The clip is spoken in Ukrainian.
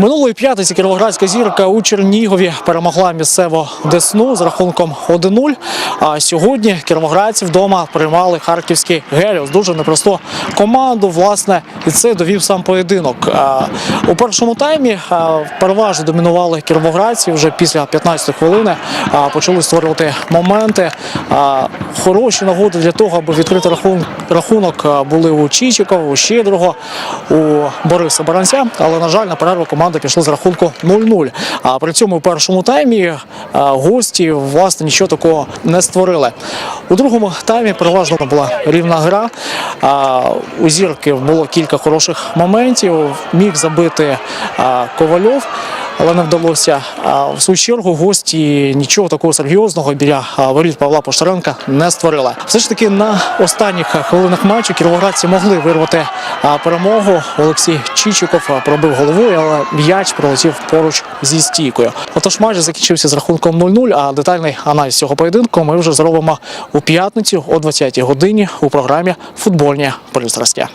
Минулої п'ятниці кіровоградська зірка у Чернігові перемогла місцеву Десну з рахунком 1-0. А сьогодні кіровоградці вдома приймали харківський Геліос. Дуже непросту команду. Власне, і це довів сам поєдинок. У першому таймі переважно домінували кіровоградці. Вже після 15 хвилини почали створювати моменти. Хороші нагоди для того, аби відкрити рахунок, рахунок були у Чичикова, у Щедрого, у Бориса Баранця. Але, на жаль, на перерву команда пішла з рахунку 0-0. А при цьому у першому таймі гості власне нічого такого не створили. У другому таймі переважно була рівна гра. У зірки було кілька хороших моментів. Міг забити Ковальов. Але не вдалося. В свою чергу гості нічого такого серйозного біля воріт Павла Поштаренка не створили. Все ж таки на останніх хвилинах матчу кіровоградці могли вирвати перемогу. Олексій Чичиков пробив головою, але м'яч пролетів поруч зі стійкою. Отож, матч закінчився з рахунком 0-0, А детальний аналіз цього поєдинку ми вже зробимо у п'ятницю о 20-й годині у програмі Футбольні пристрасті.